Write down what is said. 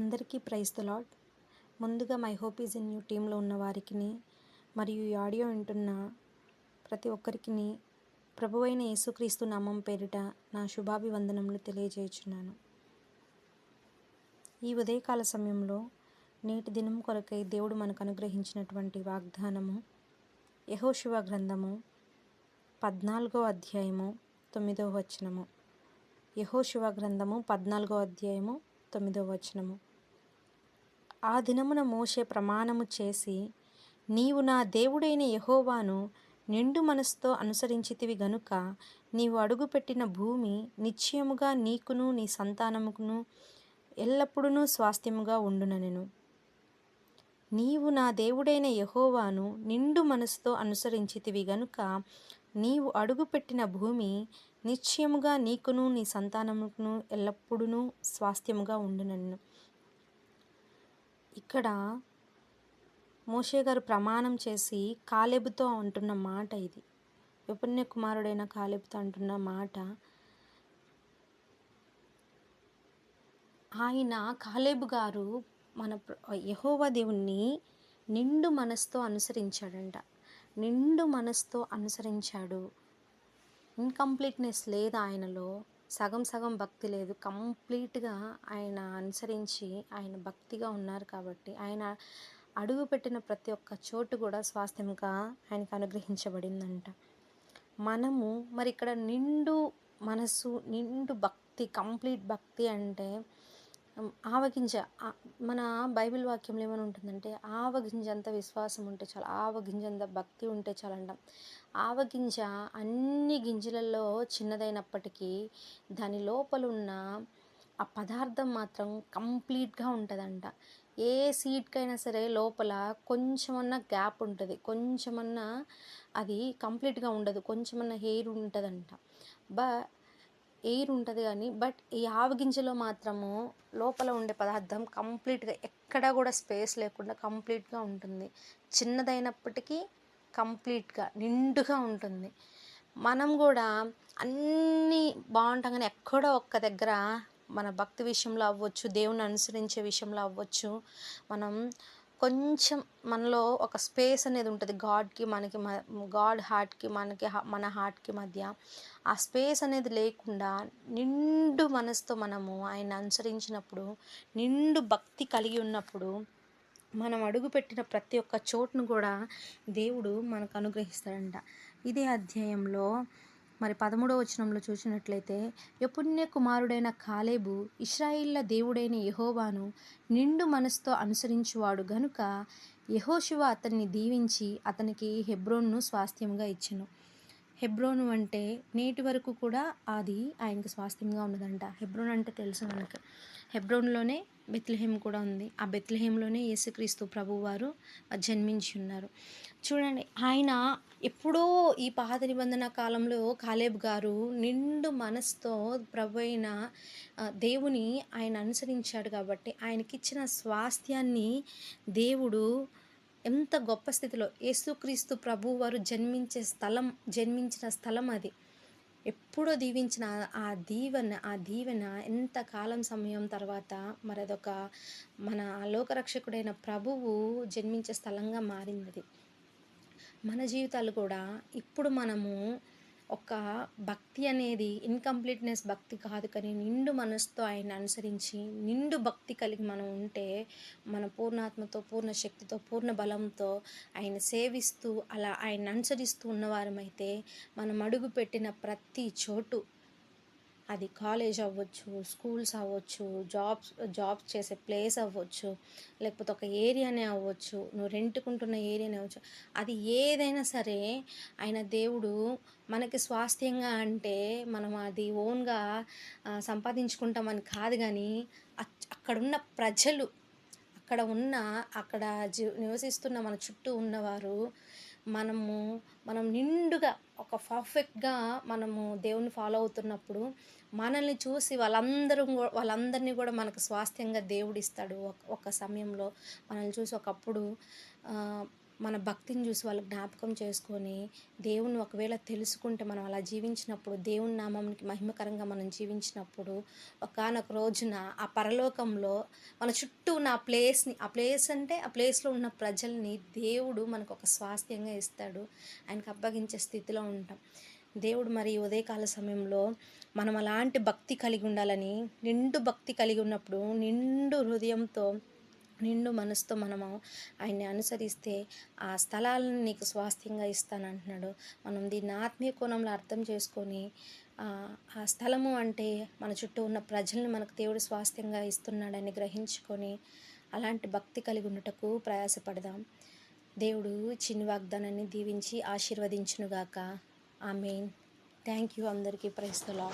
అందరికీ praise the Lord ముందుగా my hope is in you టీంలో ఉన్న వారికి మరియు ఈ ఆడియో వింటున్న ప్రతి ఒక్కరికి ప్రభువైన యేసుక్రీస్తు నామం పేరిట నా శుభాభివందనములు తెలియజేయుచున్నాను. ఈ ఉదయకాల సమయంలో నేటి దినం కొరకై దేవుడు మనకు అనుగ్రహించినటువంటి వాగ్దానము యహోశివ గ్రంథము పద్నాలుగో అధ్యాయము తొమ్మిదో వచనము. యహోశివ గ్రంథము పద్నాలుగో అధ్యాయము తొమ్మిదో వచనము. ఆ దినమున మోషే ప్రమాణము చేసి నీవు నా దేవుడైన యహోవాను నిండు మనసుతో అనుసరించితివి గనుక నీవు అడుగుపెట్టిన భూమి నిశ్చయముగా నీకును నీ సంతానముకును ఎల్లప్పుడూ స్వాస్థ్యముగా ఉండుననెను. నీవు నా దేవుడైన యహోవాను నిండు మనసుతో అనుసరించితివి గనుక నీవు అడుగుపెట్టిన భూమి నిశ్చయముగా నీకును నీ సంతానముకును ఎల్లప్పుడూ స్వాస్థ్యముగా ఉండునన్ను. ఇక్కడ మోషే గారు ప్రమాణం చేసి కాలేబుతో అంటున్న మాట ఇది. విపుణ్య కుమారుడైన కాలేబుతో అంటున్న మాట ఆయన కాలేబు గారు మన యహోవా దేవుణ్ణి నిండు మనసుతో అనుసరించాడంట. నిండు మనసుతో అనుసరించాడు. ఇన్కంప్లీట్నెస్ లేదు ఆయనలో సగం సగం భక్తి లేదు. కంప్లీట్గా ఆయన అనుసరించి ఆయన భక్తిగా ఉన్నారు కాబట్టి ఆయన అడుగుపెట్టిన ప్రతి ఒక్క చోటు కూడా స్వాస్థ్యంగా ఆయనకు అనుగ్రహించబడిందంట. మనము మరి ఇక్కడ నిండు మనసు నిండు భక్తి కంప్లీట్ భక్తి అంటే ఆవగింజ. మన బైబిల్ వాక్యంలో ఏమైనా ఉంటుందంటే ఆవగింజ అంత విశ్వాసం ఉంటే చాలు ఆవగింజ అంత భక్తి ఉంటే చాలు అంటాం ఆవగింజ అన్ని గింజలలో చిన్నదైనప్పటికీ దాని లోపల ఉన్న ఆ పదార్థం మాత్రం కంప్లీట్గా ఉంటుందంట. ఏ సీడ్కైనా సరే లోపల కొంచెమన్నా గ్యాప్ ఉంటుంది. కొంచెమన్నా అది కంప్లీట్గా ఉండదు. కొంచెమన్నా హెయిర్ ఉంటుందంట. బ ఎయిర్ ఉంటుంది కానీ బట్ ఈ ఆవగింజలో మాత్రము లోపల ఉండే పదార్థం కంప్లీట్గా ఎక్కడా కూడా స్పేస్ లేకుండా కంప్లీట్గా ఉంటుంది. చిన్నదైనప్పటికీ కంప్లీట్గా నిండుగా ఉంటుంది. మనం కూడా అన్నీ బాగుంటాం కానీ ఎక్కడో ఒక్క దగ్గర మన భక్తి విషయంలో అవ్వచ్చు దేవుని అనుసరించే విషయంలో అవ్వచ్చు మనం కొంచెం మనలో ఒక స్పేస్ అనేది ఉంటుంది. గాడ్కి మనకి గాడ్ హార్ట్కి మనకి మన హార్ట్కి మధ్య ఆ స్పేస్ అనేది లేకుండా నిండు మనసుతో మనము ఆయన అనుసరించినప్పుడు నిండు భక్తి కలిగి ఉన్నప్పుడు మనం అడుగుపెట్టిన ప్రతి ఒక్క చోటును కూడా దేవుడు మనకు అనుగ్రహిస్తాడంట. ఇదే అధ్యాయంలో మరి పదమూడవ వచనంలో చూసినట్లయితే యపుణ్య కుమారుడైన కాలేబు ఇస్రాయిల్ల దేవుడైన యహోవాను నిండు మనసుతో అనుసరించువాడు గనుక యహోశివ అతన్ని దీవించి అతనికి హెబ్రోన్ను స్వాస్థ్యంగా ఇచ్చెను. హెబ్రోను అంటే నేటి వరకు కూడా అది ఆయనకు స్వాస్థ్యంగా ఉన్నదంట. హెబ్రోన్ అంటే తెలుసు మనకు. హెబ్రోన్లోనే బెత్లహేమ్ కూడా ఉంది. ఆ బెత్లహేమ్లోనే యేసుక్రీస్తు ప్రభువారు జన్మించి ఉన్నారు. చూడండి ఆయన ఎప్పుడో ఈ పాత నిబంధన కాలంలో కాలేబ్ గారు నిండు మనసుతో ప్రభు అయిన దేవుని ఆయన అనుసరించాడు కాబట్టి ఆయనకిచ్చిన స్వాస్థ్యాన్ని దేవుడు ఎంత గొప్ప స్థితిలో యేసుక్రీస్తు ప్రభు వారు జన్మించే స్థలం జన్మించిన స్థలం అది. ఎప్పుడో దీవించిన ఆ దీవెన ఆ దీవెన ఎంత కాలం సమయం తర్వాత మరి అదొక మన లోకరక్షకుడైన ప్రభువు జన్మించే స్థలంగా మారింది. అది మన జీవితాలు కూడా ఇప్పుడు మనము ఒక భక్తి అనేది ఇన్కంప్లీట్నెస్ భక్తి కాదు కానీ నిండు మనసుతో ఆయన అనుసరించి నిండు భక్తి కలిగి మనం ఉంటే మన పూర్ణాత్మతో పూర్ణ శక్తితో పూర్ణ బలంతో ఆయన సేవిస్తూ అలా ఆయన అనుసరిస్తూ ఉన్నవారమైతే మనం అడుగు పెట్టిన ప్రతి చోటు అది కాలేజ్ అవ్వచ్చు స్కూల్స్ అవ్వచ్చు జాబ్స్ జాబ్స్ చేసే ప్లేస్ అవ్వచ్చు లేకపోతే ఒక ఏరియానే అవ్వచ్చు నువ్వు రెంట్కుంటున్న ఏరియానే అవ్వచ్చు. అది ఏదైనా సరే ఆయన దేవుడు మనకి స్వాస్థ్యంగా అంటే మనం అది ఓన్గా సంపాదించుకుంటామని కాదు కానీ అక్కడున్న ప్రజలు అక్కడ ఉన్న అక్కడ జీ నివసిస్తున్న మన చుట్టూ ఉన్నవారు మనము మనం నిండుగా ఒక పర్ఫెక్ట్గా మనము దేవుని ఫాలో అవుతున్నప్పుడు మనల్ని చూసి వాళ్ళందరూ వాళ్ళందరినీ కూడా మనకు స్వాస్థ్యంగా దేవుడు ఇస్తాడు ఒక సమయంలో మనల్ని చూసి ఒకప్పుడు మన భక్తిని చూసి వాళ్ళు జ్ఞాపకం చేసుకొని దేవుణ్ణి ఒకవేళ తెలుసుకుంటే మనం అలా జీవించినప్పుడు దేవుని నామంకి మహిమకరంగా మనం జీవించినప్పుడు ఒకానొక రోజున ఆ పరలోకంలో మన చుట్టూ ఉన్న ఆ ప్లేస్ని ఆ ప్లేస్ అంటే ఆ ప్లేస్లో ఉన్న ప్రజల్ని దేవుడు మనకు ఒక స్వాస్థ్యంగా ఇస్తాడు. ఆయనకు అప్పగించే స్థితిలో ఉంటాం. దేవుడు మరి ఉదయకాల సమయంలో మనం అలాంటి భక్తి కలిగి ఉండాలని నిండు భక్తి కలిగి ఉన్నప్పుడు నిండు హృదయంతో నిండు మనసుతో మనము ఆయన్ని అనుసరిస్తే ఆ స్థలాలను నీకు స్వాస్థ్యంగా ఇస్తానంటున్నాడు. మనం దీన్ని ఆత్మీయ కోణంలో అర్థం చేసుకొని ఆ, స్థలము అంటే మన చుట్టూ ఉన్న ప్రజల్ని మనకు దేవుడు స్వాస్థ్యంగా ఇస్తున్నాడని గ్రహించుకొని అలాంటి భక్తి కలిగి ఉండటకు ప్రయాసపడదాం. దేవుడు చిన్ని వాగ్దానాన్ని దీవించి ఆశీర్వదించునుగాక. ఆమెన్. థ్యాంక్ యూ అందరికీ. ప్రైస్తలా